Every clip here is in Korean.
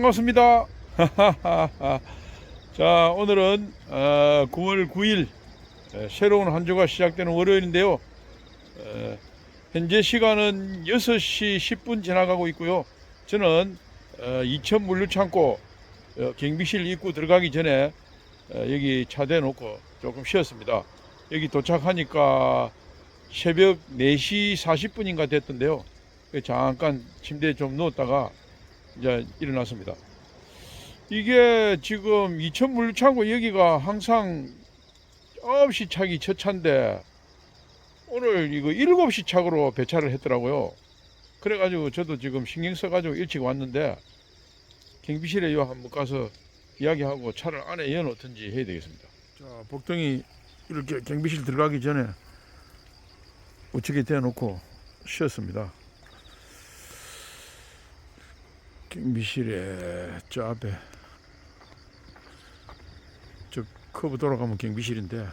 반갑습니다. 자, 오늘은 어, 9월 9일 에, 새로운 한 주가 시작되는 월요일인데요. 에, 현재 시간은 6시 10분 지나가고 있고요. 저는 어, 이천 물류창고 어, 경비실 입구 들어가기 전에 어, 여기 차 대놓고 조금 쉬었습니다. 여기 도착하니까 새벽 4시 40분인가 됐던데요. 잠깐 침대에 좀 누웠다가 이제 일어났습니다. 이게 지금 이천 물류창고 여기가 항상 9시 차기 첫 차인데 오늘 이거 7시 차고로 배차를 했더라고요. 그래가지고 저도 지금 신경 써가지고 일찍 왔는데 경비실에 요 한번 가서 이야기하고 차를 안에 여놓든지 해야 되겠습니다. 자, 복덩이 이렇게 경비실 들어가기 전에 우측에 대놓고 쉬었습니다. 경비실에 저 앞에 저 커브 돌아가면 경비실인데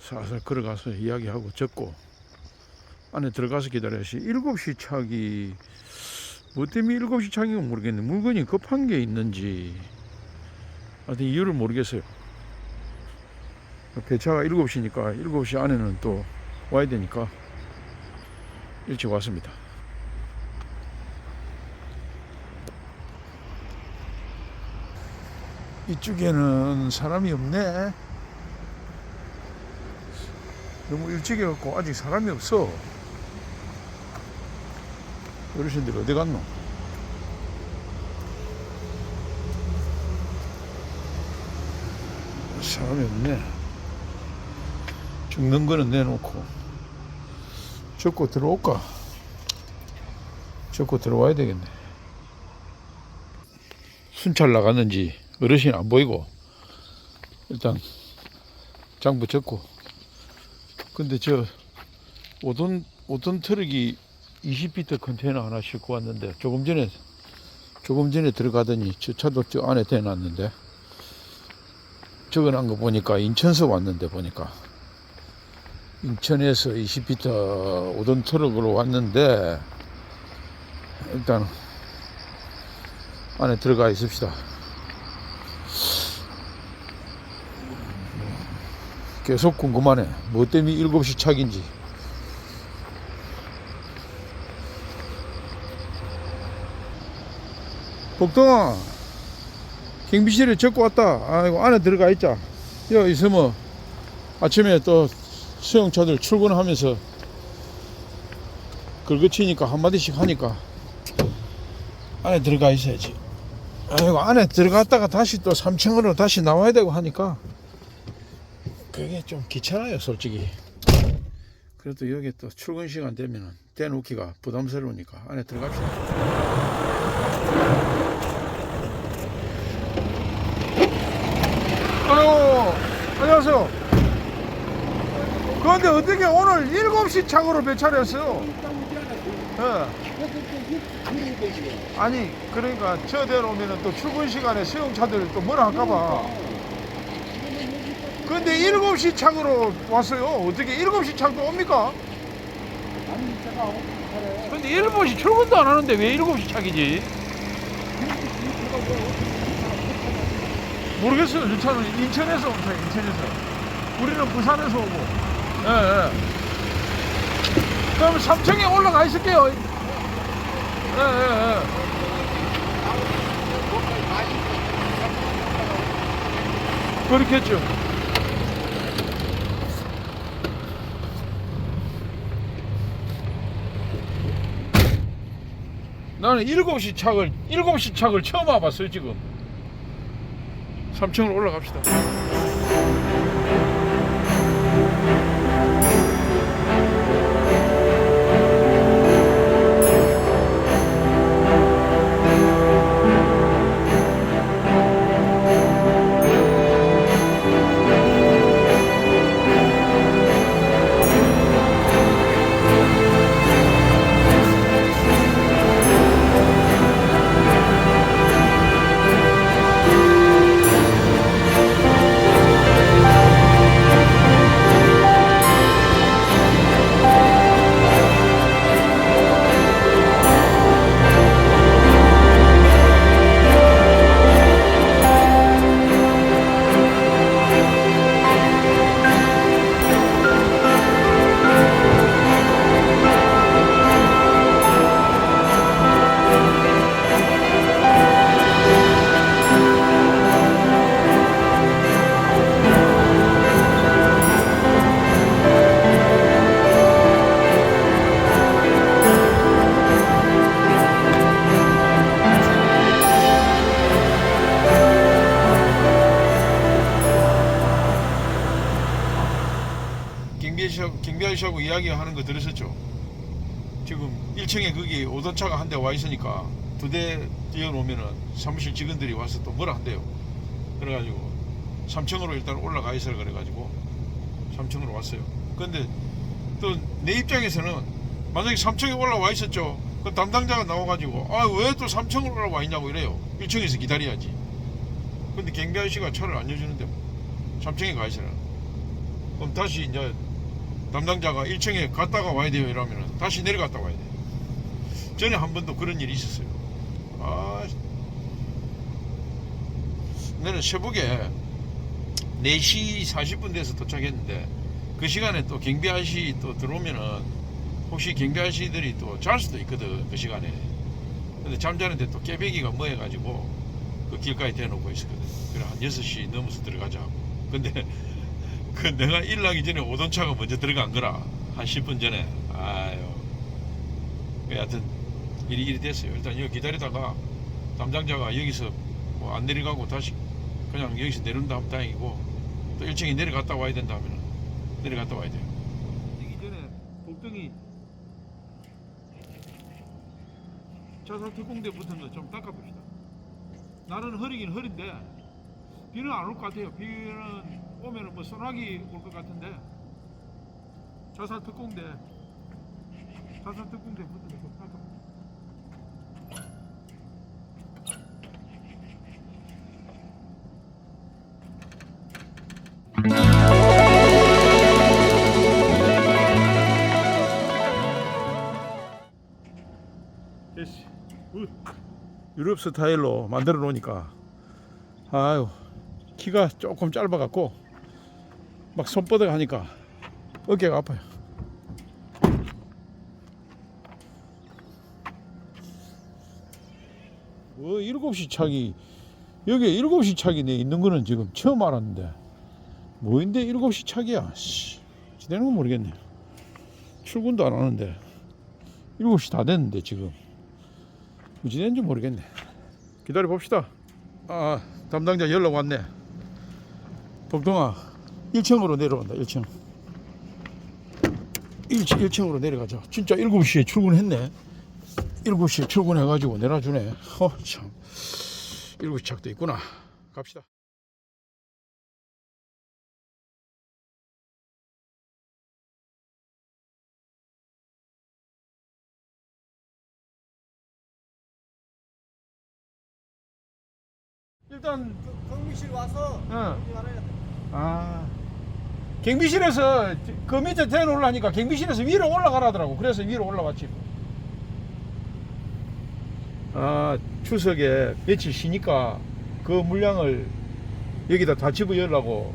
살살 걸어가서 이야기하고 적고 안에 들어가서 기다려야지. 7시 차기. 뭐 때문에 7시 차기가 모르겠네. 물건이 급한 게 있는지. 하여튼 이유를 모르겠어요. 배차가 7시니까 7시 안에는 또 와야 되니까 일찍 왔습니다 이쪽에는 사람이 없네. 너무 일찍 해갖고 아직 사람이 없어. 어르신들 어디 갔노? 사람이 없네. 죽는 거는 내놓고. 적고 들어올까? 적고 들어와야 되겠네. 순찰 나갔는지 어르신 안 보이고 일단 장부 적고 근데 저 오돈 오돈 트럭이 20피트 컨테이너 하나 싣고 왔는데 조금 전에 조금 전에 들어가더니 저 차도 저 안에 대놨는데 적어놓은 거 보니까 인천서 왔는데 보니까 인천에서 20피트 오돈 트럭으로 왔는데 일단 안에 들어가 있읍시다. 계속 궁금하네. 뭐 때문에 7시 차긴지. 복동아, 경비실에 적고 왔다. 아이고, 안에 들어가 있자. 여기 있으면 아침에 또 수영차들 출근하면서 긁어치니까 한마디씩 하니까 안에 들어가 있어야지. 아이고, 안에 들어갔다가 다시 또 3층으로 다시 나와야 되고 하니까 그게 좀 귀찮아요, 솔직히. 그래도 여기 또 출근 시간 되면은 떼놓기가 부담스러우니까 안에 들어갑시다. 아유, 안녕하세요. 그런데 어떻게 오늘 7시 차고로 배차를 했어요? 예. 아니, 그러니까 저 대로면은 또 출근 시간에 수용차들 또 뭐라 할까봐. 근데 7시 창으로 왔어요. 어떻게 7시 창도 옵니까? 근데 7시 출근도 안 하는데 왜 7시 창이지? 모르겠어요. 저 차는 인천에서 온 차예요. 인천에서. 우리는 부산에서 오고. 예, 예. 그럼 3층에 올라가 있을게요. 예, 예, 예. 그렇겠죠. 나는 7시 착을 7시 착을 처음 와봤어요 지금. 3층으로 올라갑시다 이야기하는 거 들으셨죠? 지금 1층에 거기 오던 차가 한 대 와 있으니까 두 대 뛰어놓으면은 사무실 직원들이 와서 또 뭐라 한대요. 그래가지고 3층으로 일단 올라가 있으라 그래가지고 3층으로 왔어요. 근데 또 내 입장에서는 만약에 3층에 올라와 있었죠. 그 담당자가 나와가지고 아 왜 또 3층으로 올라와 있냐고 이래요. 1층에서 기다려야지. 근데 경비 아저씨가 차를 안 여주는데 뭐 3층에 가 있으라. 그럼 다시 이제 담당자가 1층에 갔다가 와야 돼요 이러면은 다시 내려갔다 와야 돼. 전에 한 번도 그런 일이 있었어요. 아, 나는 새벽에 4시 40분 돼서 도착했는데 그 시간에 또 경비 아저씨 또 들어오면은 혹시 경비 아저씨들이 또 잘 수도 있거든 그 시간에. 근데 잠자는데 또 깨배기가 뭐 해가지고 그 길가에 대놓고 있었거든. 그래 한 6시 넘어서 들어가자. 근데 그 내가 일 나기 전에 오던 차가 먼저 들어간 거라. 한 10분 전에. 아유. 그 일이 일이 됐어요. 일단 여기 기다리다가 담당자가 여기서 뭐 안 내려가고 다시 그냥 여기서 내려온다 하면 다행이고 또 1층에 내려갔다 와야 된다 하면 내려갔다 와야 돼요. 되기 전에 복덩이 자살 특공대 붙은 거 좀 닦아봅시다. 나는 흐리긴 흐린데 비는 안 올 것 같아요. 비는 오면은 뭐 소나기 올 것 같은데 자살 특공대 자살 특공대. 됐어. 굿. 유럽 스타일로 만들어 놓으니까 아유 키가 조금 짧아 갖고 막 손바닥 하니까 어깨가 아파요. 뭐 일곱 시 차기 여기 일곱 시 차기 내 있는 거는 지금 처음 알았는데 뭐인데 일곱 시 차기야? 씨, 지되는 건 모르겠네. 출근도 안 하는데 일곱 시다 됐는데 지금 어찌 된지 모르겠네. 기다려 봅시다. 아 담당자 연락 왔네. 복동아 1층으로 내려온다 1층. 1층, 1 층으로 내려가자. 진짜 7시에 출근했네. 7시에 출근해가지고 내려주네. 어참. 7시 착도 있구나. 갑시다. 일단 경비실 와서 돼. 아 경비실에서 그 밑에 대놓으려니까 경비실에서 위로 올라가라더라고. 그래서 위로 올라왔지. 아 추석에 며칠 쉬니까 그 물량을 여기다 다 집어넣으려고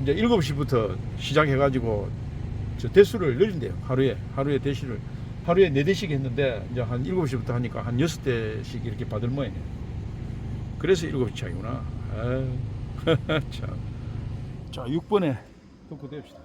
이제 7시부터 시작해가지고 저 대수를 늘린대요. 하루에. 하루에 대시를. 하루에 4대씩 했는데 이제 한 7시부터 하니까 한 6대씩 이렇게 받을 모양이네 그래서 7시 차이구나. 아유. 참. 자, 6번에 놓고 댑시다.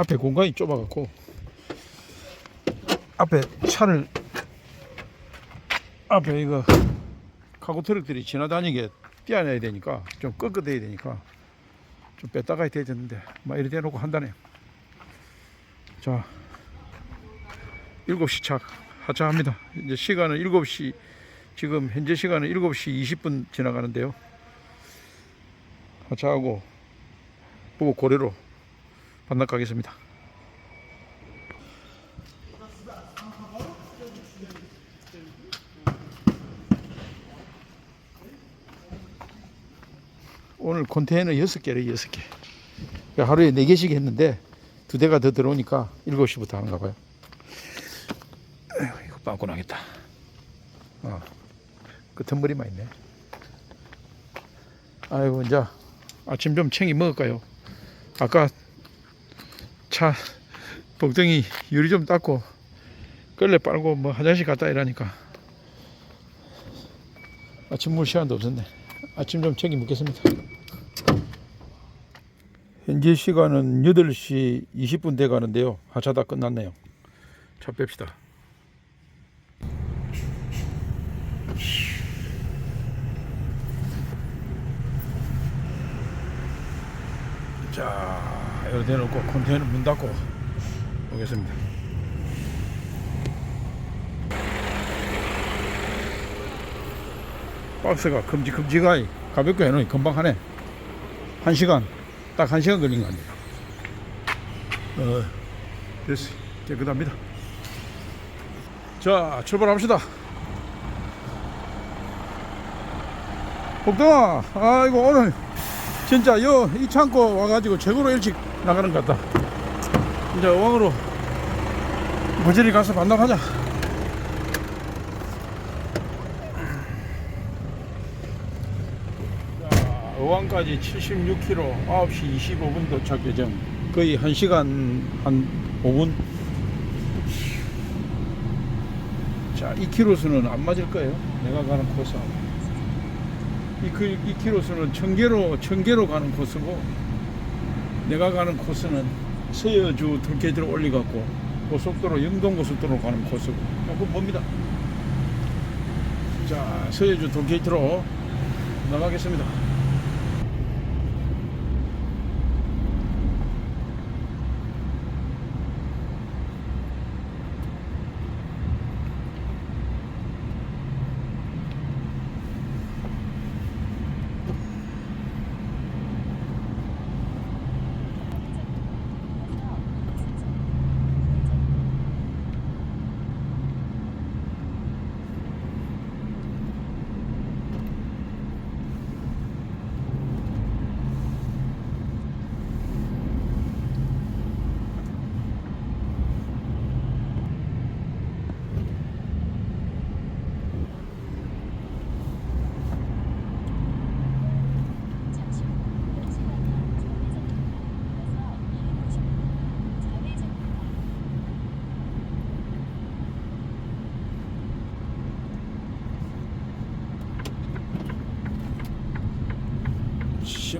앞에 공간이 좁아갖고 앞에 차를 앞에 이거 카고 트럭들이 지나다니게 띄어내야 되니까 좀 꺾어대야 되니까 좀 뺐다가 돼야 되는데 막 이렇게 해놓고 한다네. 자 7시 차 하차합니다. 이제 시간은 7시 지금 현재 시간은 7시 20분 지나가는데요. 하차하고 보고 고래로 반납 가겠습니다. 오늘 컨테이너 6개래 6개 하루에 4개씩 했는데 두 대가 더 들어오니까 7시부터 하는가 봐요 이거 빵꾸 나겠다 어, 끝머리만 있네 아이고 이제 아침 좀 챙겨 먹을까요? 아까 차 복덩이 유리 좀 닦고 끌레 빨고 뭐 화장실 갔다 이라니까 아침 물 시간도 없었네. 아침 좀 챙겨 먹겠습니다. 현재 시간은 8시 20분 돼 가는데요. 하차 다 끝났네요. 차 뺍시다. 자, 여기 대놓고 컨테이너 문 닫고 오겠습니다. 박스가 큼직큼직하이 가볍게 해놓으니 금방 하네. 한 시간, 딱 한 시간 걸린 거 아니에요. 어, 됐어. 깨끗합니다. 자, 출발합시다. 복동아, 아이고, 오늘 진짜 여, 이 창고 와가지고 최고로 일찍 나가는 것 같다. 이제 어항으로 무지리 가서 반납하자. 자, 어항까지 76km, 9시 25분 도착 예정. 거의 1시간 한 5분. 자, 2km수는 안 맞을 거예요. 내가 가는 코스하고. 이, 그, 이 키로수는 청계로 청계로 가는 코스고 내가 가는 코스는 서여주 톨게이트를 올리갖고 고속도로 영동 고속도로 가는 코스고 조금 봅니다. 자 서여주 톨게이트로 나가겠습니다.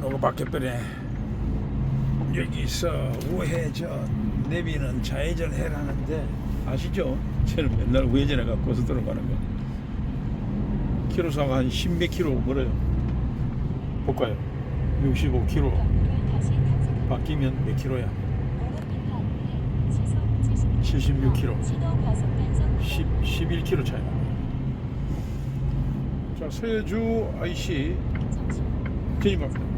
신호가 바뀌어버리네. 여기서 우회전 내비는 좌회전 해라는데 아시죠? 저는 맨날 우회전해 갖고 고속도로 가는 거. 키로수가 한 10몇 킬로 멀어요. 볼까요? 65킬로 바뀌면 몇 킬로야? 76km. 10, 11킬로 차이 나. 자, 서해주 IC 진입합니다.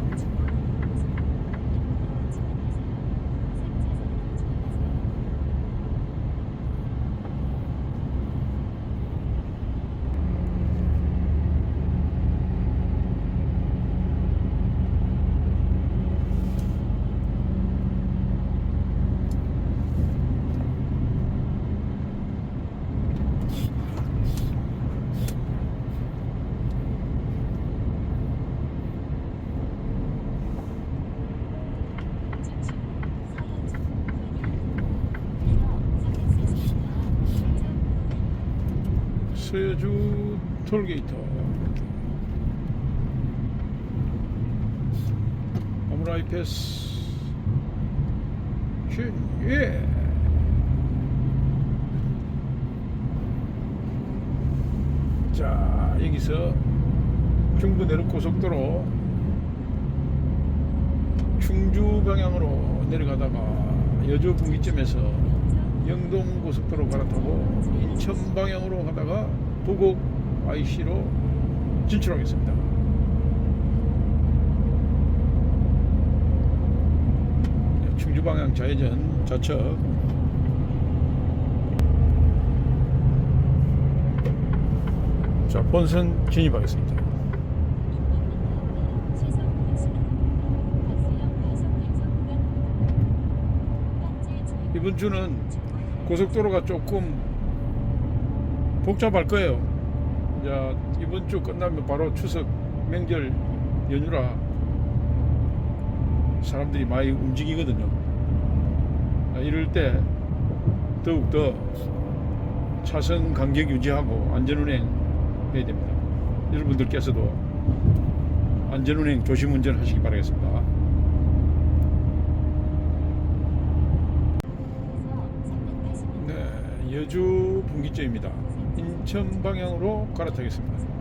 서해주 톨게이트 아무라이 패스 슛, 예. 자 여기서 중부 내륙 고속도로 충주 방향으로 내려가다가 여주 분기점에서 영동 고속도로 갈아타고 인천 방향으로 가다가 부곡 IC로 진출하겠습니다. 네, 충주 방향 좌회전 좌측 자 본선 진입하겠습니다. 이번 주는 고속도로가 조금 복잡할 거예요. 자, 이번 주 끝나면 바로 추석 명절 연휴라 사람들이 많이 움직이거든요. 아, 이럴 때 더욱 더 차선 간격 유지하고 안전운행 해야 됩니다. 여러분들께서도 안전운행 조심 운전 하시기 바라겠습니다. 네, 여주 분기점입니다. 인천 방향으로 갈아타겠습니다.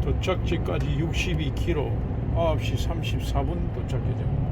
도착지까지 62km, 9시 34분 도착 예정.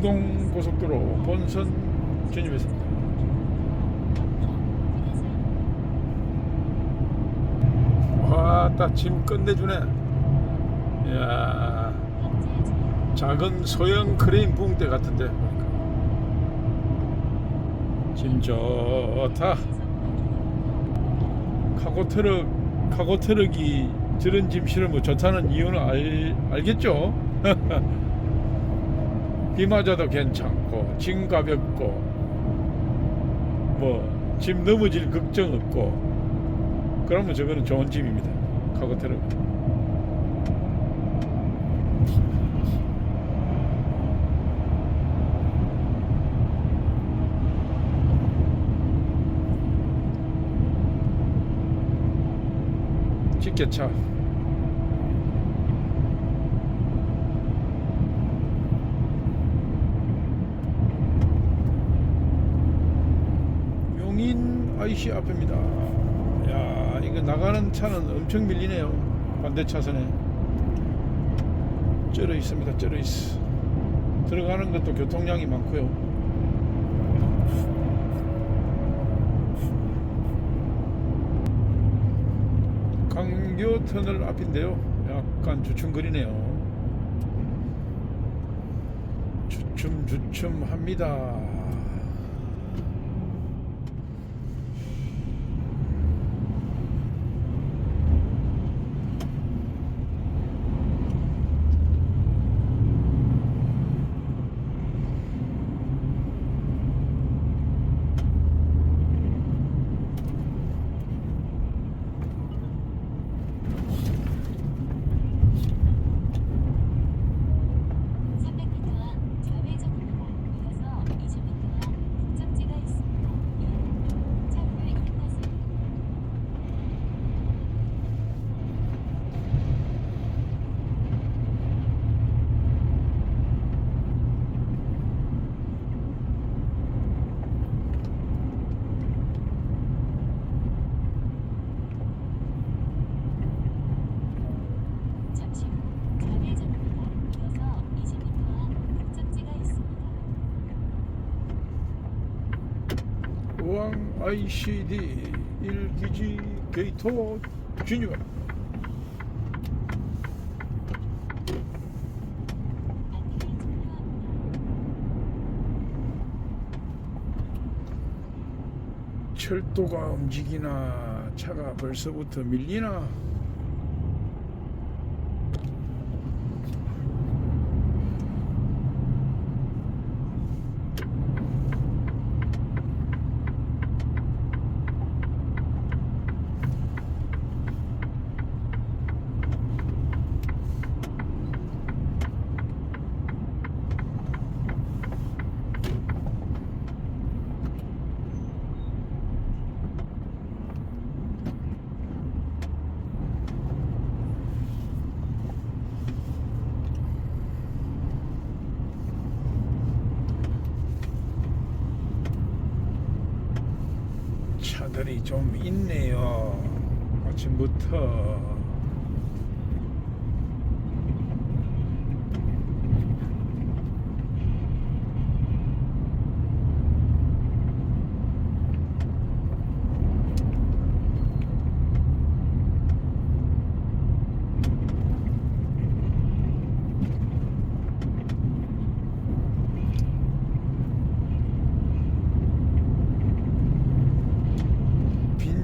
영동 고속도로 본선 진입했습니다. 와, 딱짐 끝내주네. 이야, 작은 소형 크레인 붕대 같은데. 짐 좋다. 카고 트럭, 카고 트럭이 저런 짐 실으면 좋다는 이유는 알, 알겠죠? 비 맞아도 괜찮고 짐 가볍고 뭐 짐 넘어질 걱정 없고 그러면 저거는 좋은 짐입니다. 카고 트럭 직계차 용인 IC 앞입니다. 야, 이거 나가는 차는 엄청 밀리네요. 반대 차선에 쩔어 있습니다. 쩔어 있어. 들어가는 것도 교통량이 많고요. 강교 터널 앞인데요. 약간 주춤거리네요. 주춤주춤합니다. 잠시 후 좌회전입니다. 이어서 20m 앞 목적지가 있습니다. 우왕 ICD 1기지 게이트 진입. 철도가 움직이나 차가 벌써부터 밀리나 차들이 좀 있네요. 아침부터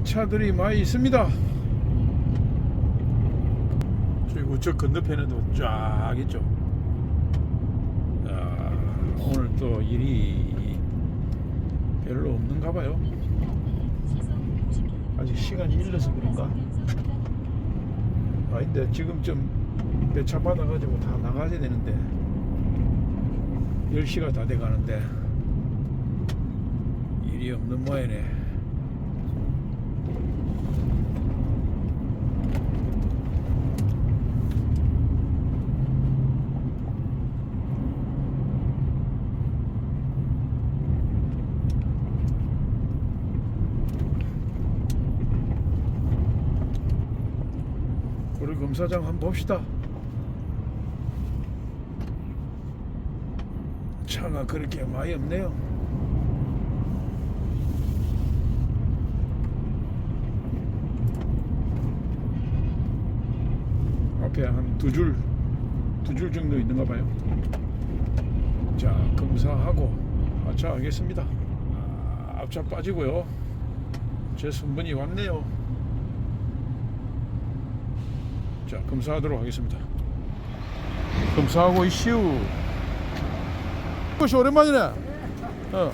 차들이 많이 있습니다. 그리고 저 건너편에도 쫙 있죠. 아, 오늘 또 일이 별로 없는가 봐요. 아직 시간이 일러서 그런가? 아닌데 지금 좀 배차 받아가지고 다 나가야 되는데 10시가 다 돼가는데 일이 없는 모양이네 우리 검사장 한번 봅시다 차가 그렇게 많이 없네요 앞에 한 두 줄, 두 줄 정도 있는가 봐요. 자, 검사하고 하차하겠습니다. 아, 앞차 빠지고요. 제 순번이 왔네요. 자, 검사하도록 하겠습니다. 검사하고 이슈. 이것이 오랜만이네. 어,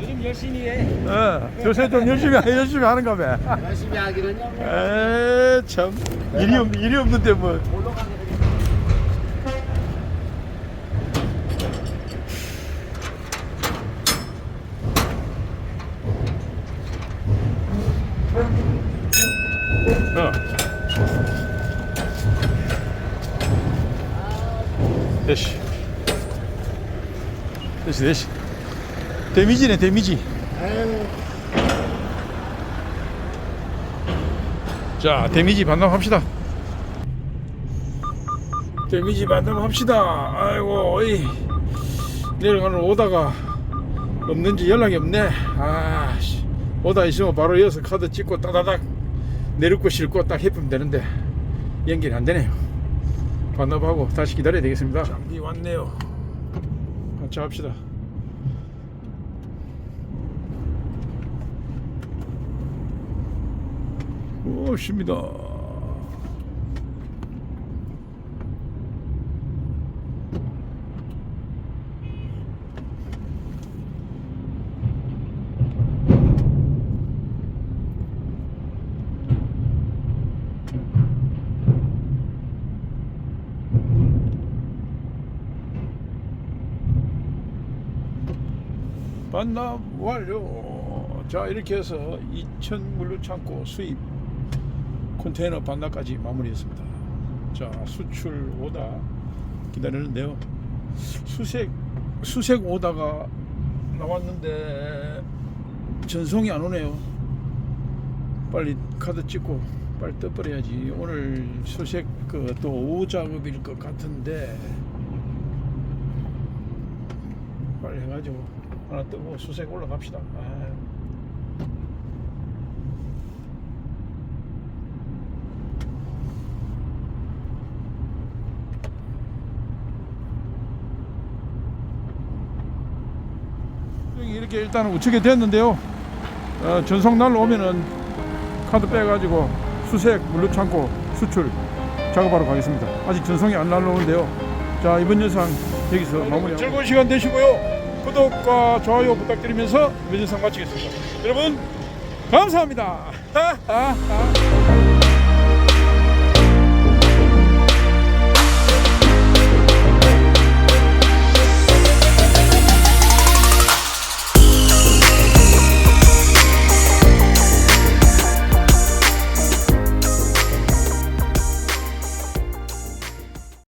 요즘 열심히 해. 어, 요새 좀 열심히 열심히 하는가 봐. 열심히 하기는요. 뭐 에, 참 일이 없 일이 없는데 뭐. 올라가게 되면 어. 됐시. 됐시, 됐시. 데미지네, 데미지. 자, 데미지 반납합시다. 데미지 반납합시다. 아이고, 어이. 내려가는 오다가 없는지 연락이 없네. 아, 씨. 오다 있으면 바로 이어서 카드 찍고 따다닥 내리고 싣고 딱 해프면 되는데 연결이 안 되네요. 반납하고 다시 기다려야 되겠습니다. 장비 왔네요. 같이 합시다. 오십니다. 반납 완료. 자 이렇게 해서 2천 물류 창고 수입 컨테이너 반납까지 마무리했습니다. 자 수출 오다 기다리는데요. 수색 수색 오다가 나왔는데 전송이 안 오네요. 빨리 카드 찍고 빨리 떠버려야지. 오늘 수색 그 또 오후 작업일 것 같은데 빨리 해가지고 하나 뜨고 수색 올라갑시다. 아. 여기 이렇게 일단 우측에 됐는데요. 어, 전송 날로 오면은 카드 빼가지고 수색 물류창고 수출 작업하러 가겠습니다. 아직 전송이 안 날라오는데요. 자 이번 영상 여기서 마무리. 즐거운 시간 되시고요. 구독과 좋아요 부탁드리면서 이번 영상 마치겠습니다. 여러분 감사합니다.